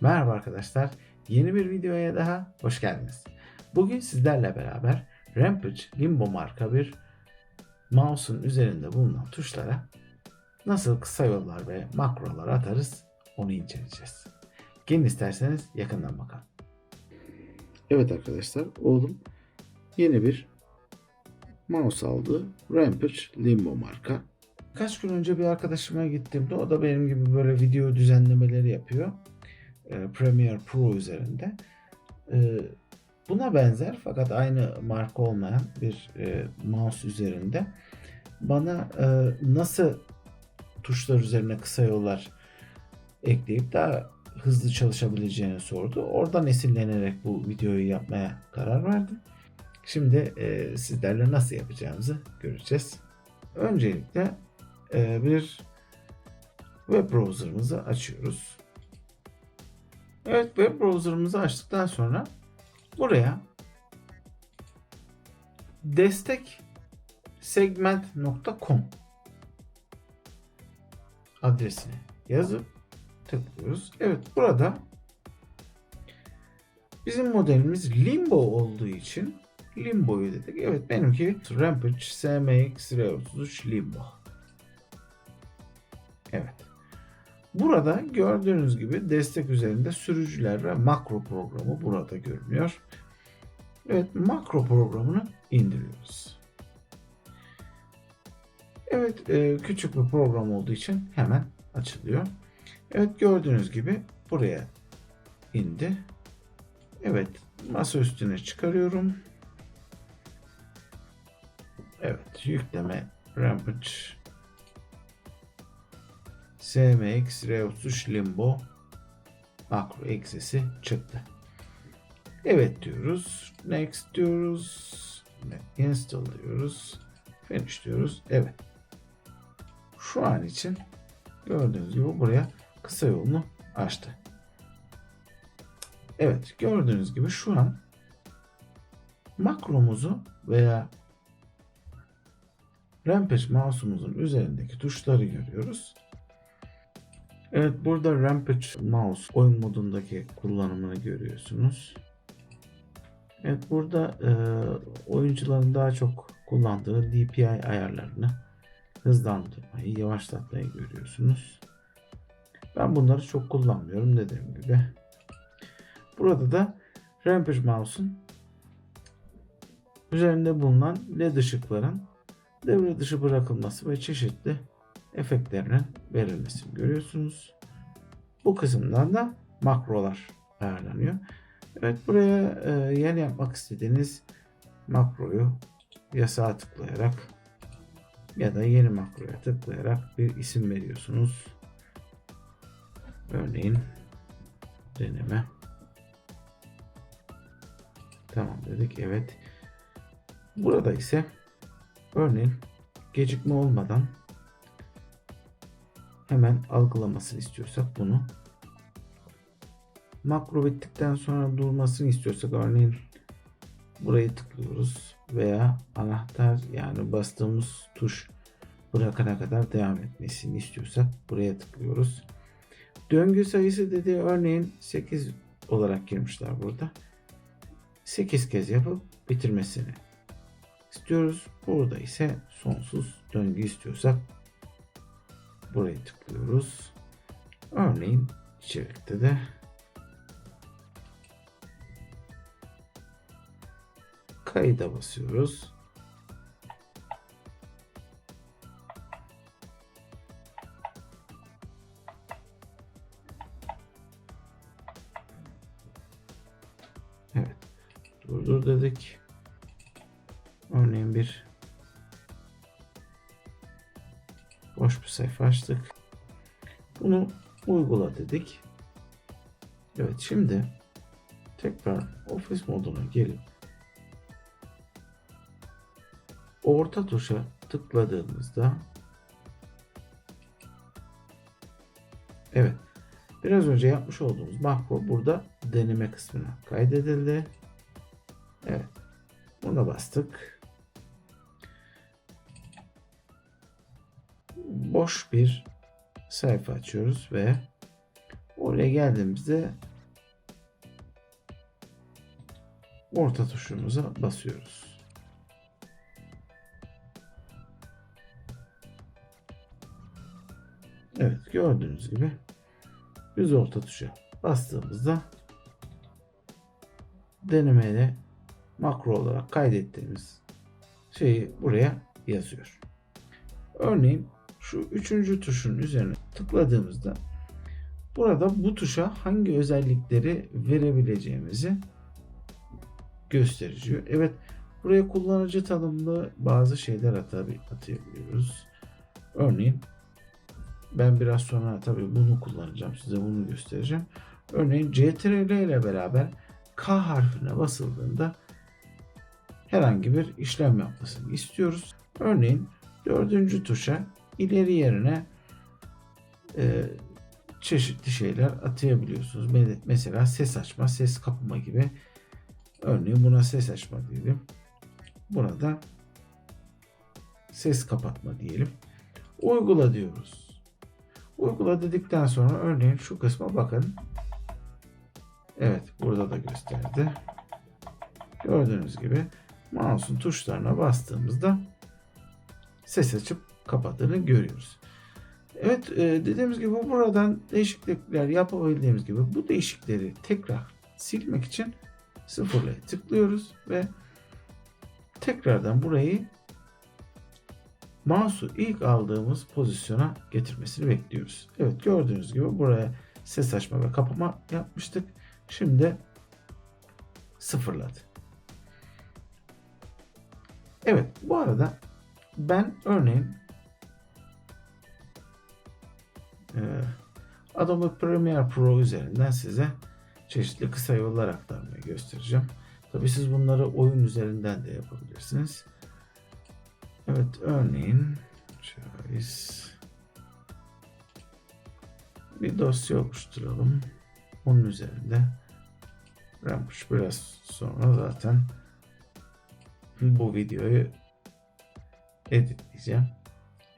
Merhaba arkadaşlar. Yeni bir videoya daha hoş geldiniz. Bugün sizlerle beraber Rampage Limbo marka bir mouse'un üzerinde bulunan tuşlara nasıl kısa yollar ve makrolar atarız onu inceleyeceğiz. Gelin isterseniz yakından bakalım. Evet arkadaşlar oğlum yeni bir mouse aldı. Rampage Limbo marka. Kaç gün önce bir arkadaşıma gittiğimde o da benim gibi böyle video düzenlemeleri yapıyor. E, Premiere Pro üzerinde. E, buna benzer fakat aynı marka olmayan bir e, mouse üzerinde bana nasıl tuşlar üzerine kısa yollar ekleyip daha hızlı çalışabileceğini sordu. Oradan esinlenerek bu videoyu yapmaya karar verdim. Şimdi e, sizlerle nasıl yapacağımızı göreceğiz. Öncelikle e, bir web browser'ımızı açıyoruz. Evet web browser'ımızı açtıktan sonra buraya destek segment.com adresini yazıp tıklıyoruz. Evet burada bizim modelimiz Limbo olduğu için Limbo'yu dedik. Evet benimki Rampage SMX R33 Limbo. Evet. Burada gördüğünüz gibi destek üzerinde sürücüler ve makro programı burada görünüyor. Evet makro programını indiriyoruz. Evet e, küçük bir program olduğu için hemen açılıyor. Evet gördüğünüz gibi buraya indi. Evet masa üstüne çıkarıyorum. Evet yükleme Rampage SMX R33 Limbo makro eksisi çıktı. Evet diyoruz. Next diyoruz. Install diyoruz. Finish diyoruz. Evet. Şu an için gördüğünüz gibi buraya kısa yolunu açtı. Evet gördüğünüz gibi şu an makromuzu veya Rampage mouse'umuzun üzerindeki tuşları görüyoruz. Evet burada Rampage mouse oyun modundaki kullanımını görüyorsunuz. Evet burada e, oyuncuların daha çok kullandığı DPI ayarlarını hızlandırmayı, yavaşlatmayı görüyorsunuz. Ben bunları çok kullanmıyorum dediğim gibi. Burada da Rampage mouse'un üzerinde bulunan led ışıkların devre dışı bırakılması ve çeşitli efektlerinin verilmesini görüyorsunuz. Bu kısımdan da makrolar ayarlanıyor. Evet buraya e, yeni yapmak istediğiniz makroyu yasağa tıklayarak ya da yeni makroya tıklayarak bir isim veriyorsunuz. Örneğin deneme. Tamam dedik. Evet. Burada ise örneğin gecikme olmadan hemen algılamasını istiyorsak bunu makro bittikten sonra durmasını istiyorsak örneğin burayı tıklıyoruz veya anahtar yani bastığımız tuş bırakana kadar devam etmesini istiyorsak buraya tıklıyoruz. Döngü sayısı dediği örneğin 8 olarak girmişler burada. 8 kez yapıp bitirmesini istiyoruz. Burada ise sonsuz döngü istiyorsak buraya tıklıyoruz. Örneğin içerikte de kayıda basıyoruz. Evet. Durdur dedik. Örneğin bir boş bir sayfa açtık. Bunu uygula dedik. Evet şimdi tekrar ofis moduna gelip orta tuşa tıkladığımızda Evet. Biraz önce yapmış olduğumuz makro burada deneme kısmına kaydedildi. Evet. Buna bastık. boş bir sayfa açıyoruz ve oraya geldiğimizde orta tuşumuza basıyoruz. Evet gördüğünüz gibi düz orta tuşa bastığımızda denemeyle makro olarak kaydettiğimiz şeyi buraya yazıyor. Örneğin şu üçüncü tuşun üzerine tıkladığımızda burada bu tuşa hangi özellikleri verebileceğimizi gösteriyor. Evet buraya kullanıcı tanımlı bazı şeyler atayabiliyoruz. Örneğin ben biraz sonra tabii bunu kullanacağım. Size bunu göstereceğim. Örneğin CTRL ile beraber K harfine basıldığında herhangi bir işlem yapmasını istiyoruz. Örneğin dördüncü tuşa ileri yerine e, çeşitli şeyler atayabiliyorsunuz. Mesela ses açma, ses kapama gibi. Örneğin buna ses açma diyelim. Buna da ses kapatma diyelim. Uygula diyoruz. Uygula dedikten sonra örneğin şu kısma bakın. Evet burada da gösterdi. Gördüğünüz gibi mouse'un tuşlarına bastığımızda ses açıp kapattığını görüyoruz. Evet e, dediğimiz gibi buradan değişiklikler yapabildiğimiz gibi bu değişiklikleri tekrar silmek için sıfırlaya tıklıyoruz ve tekrardan burayı mouse'u ilk aldığımız pozisyona getirmesini bekliyoruz. Evet gördüğünüz gibi buraya ses açma ve kapama yapmıştık. Şimdi sıfırladı. Evet bu arada ben örneğin Adobe Premiere Pro üzerinden size çeşitli kısa yollar aktarmayı göstereceğim. Tabi siz bunları oyun üzerinden de yapabilirsiniz. Evet örneğin Choice bir dosya oluşturalım. Onun üzerinde Rampuş biraz sonra zaten bu videoyu editleyeceğim.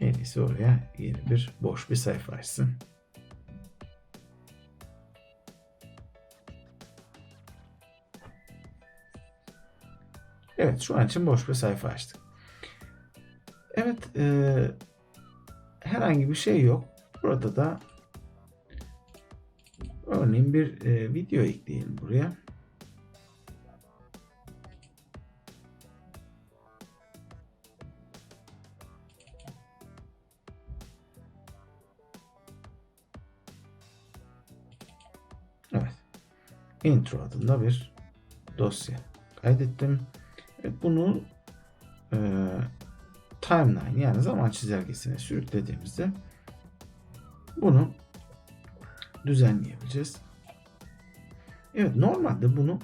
En iyisi oraya yeni bir boş bir sayfa açsın. Evet şu an için boş bir sayfa açtık. Evet e, herhangi bir şey yok. Burada da örneğin bir e, video ekleyelim buraya. Intro adında bir dosya kaydettim. Evet, bunu e, timeline yani zaman çizelgesine sürüklediğimizde bunu düzenleyebileceğiz. Evet normalde bunu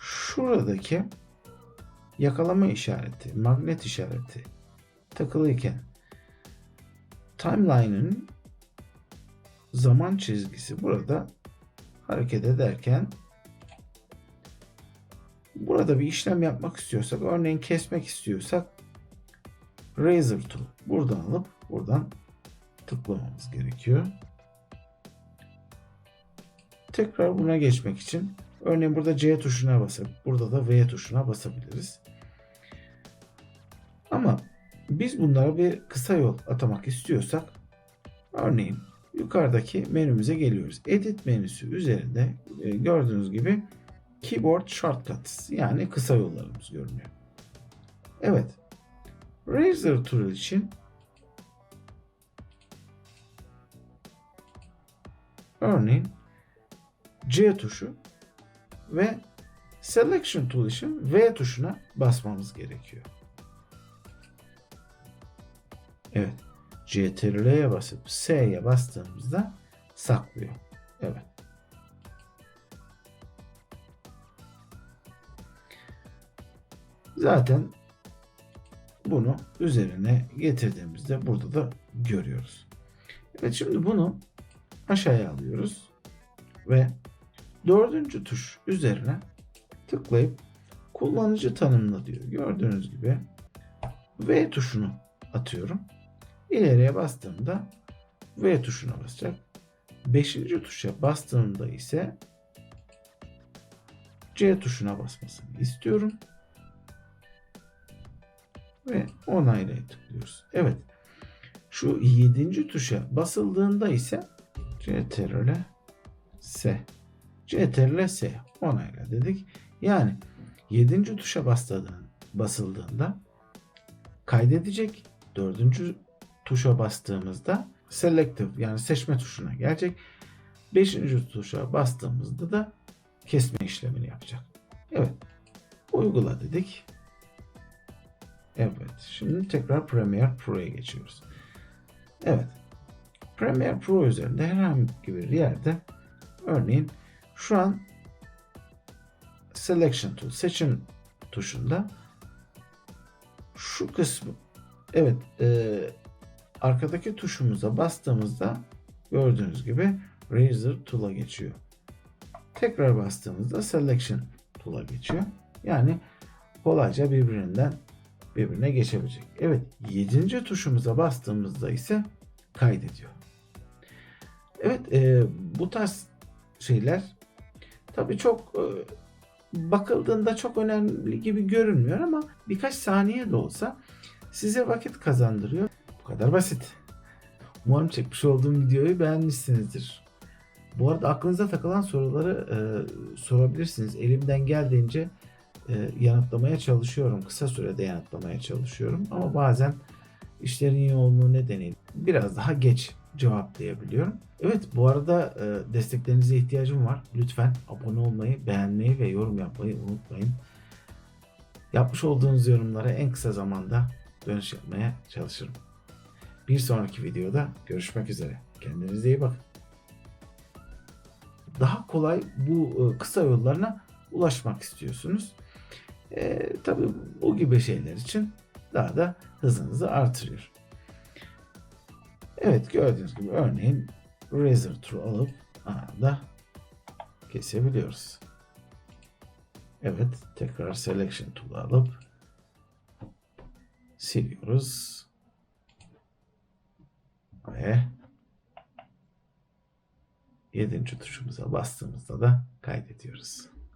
şuradaki yakalama işareti, magnet işareti takılıyken timeline'ın zaman çizgisi burada hareket ederken burada bir işlem yapmak istiyorsak örneğin kesmek istiyorsak razor tool buradan alıp buradan tıklamamız gerekiyor. Tekrar buna geçmek için örneğin burada C tuşuna basıp burada da V tuşuna basabiliriz. Ama biz bunlara bir kısa yol atamak istiyorsak örneğin yukarıdaki menümüze geliyoruz. Edit menüsü üzerinde e, gördüğünüz gibi Keyboard Shortcuts yani kısa yollarımız görünüyor. Evet. Razor Tool için örneğin C tuşu ve Selection Tool için V tuşuna basmamız gerekiyor. Evet. CTRL'ye basıp S'ye bastığımızda saklıyor. Evet. Zaten bunu üzerine getirdiğimizde burada da görüyoruz. Evet şimdi bunu aşağıya alıyoruz ve dördüncü tuş üzerine tıklayıp kullanıcı tanımla diyor. Gördüğünüz gibi V tuşunu atıyorum. İleriye bastığımda V tuşuna basacak. Beşinci tuşa bastığımda ise C tuşuna basmasını istiyorum. Ve onaylaya tıklıyoruz. Evet. Şu 7. tuşa basıldığında ise CTRL S. CTRL S onayla dedik. Yani 7. tuşa bastığın, basıldığında kaydedecek. 4. tuşa bastığımızda selective yani seçme tuşuna gelecek. 5. tuşa bastığımızda da kesme işlemini yapacak. Evet. Uygula dedik. Evet. Şimdi tekrar Premiere Pro'ya geçiyoruz. Evet. Premiere Pro üzerinde herhangi bir yerde örneğin şu an Selection Tool seçim tuşunda şu kısmı evet e, arkadaki tuşumuza bastığımızda gördüğünüz gibi Razor Tool'a geçiyor. Tekrar bastığımızda Selection Tool'a geçiyor. Yani kolayca birbirinden birbirine geçebilecek. Evet 7. tuşumuza bastığımızda ise kaydediyor. Evet e, bu tarz şeyler tabii çok e, bakıldığında çok önemli gibi görünmüyor ama birkaç saniye de olsa size vakit kazandırıyor. Kadar basit. Umarım çekmiş olduğum videoyu beğenmişsinizdir. Bu arada aklınıza takılan soruları e, sorabilirsiniz. Elimden geldiğince e, yanıtlamaya çalışıyorum. Kısa sürede yanıtlamaya çalışıyorum. Ama bazen işlerin yoğunluğu nedeniyle biraz daha geç cevaplayabiliyorum. Evet bu arada e, desteklerinize ihtiyacım var. Lütfen abone olmayı, beğenmeyi ve yorum yapmayı unutmayın. Yapmış olduğunuz yorumlara en kısa zamanda dönüş yapmaya çalışırım. Bir sonraki videoda görüşmek üzere. Kendinize iyi bakın. Daha kolay bu e, kısa yollarına ulaşmak istiyorsunuz. E, tabii bu gibi şeyler için daha da hızınızı artırıyor. Evet gördüğünüz gibi örneğin Razor Tool alıp anında kesebiliyoruz. Evet tekrar Selection Tool alıp siliyoruz. Ve yedinci tuşumuza bastığımızda da kaydediyoruz.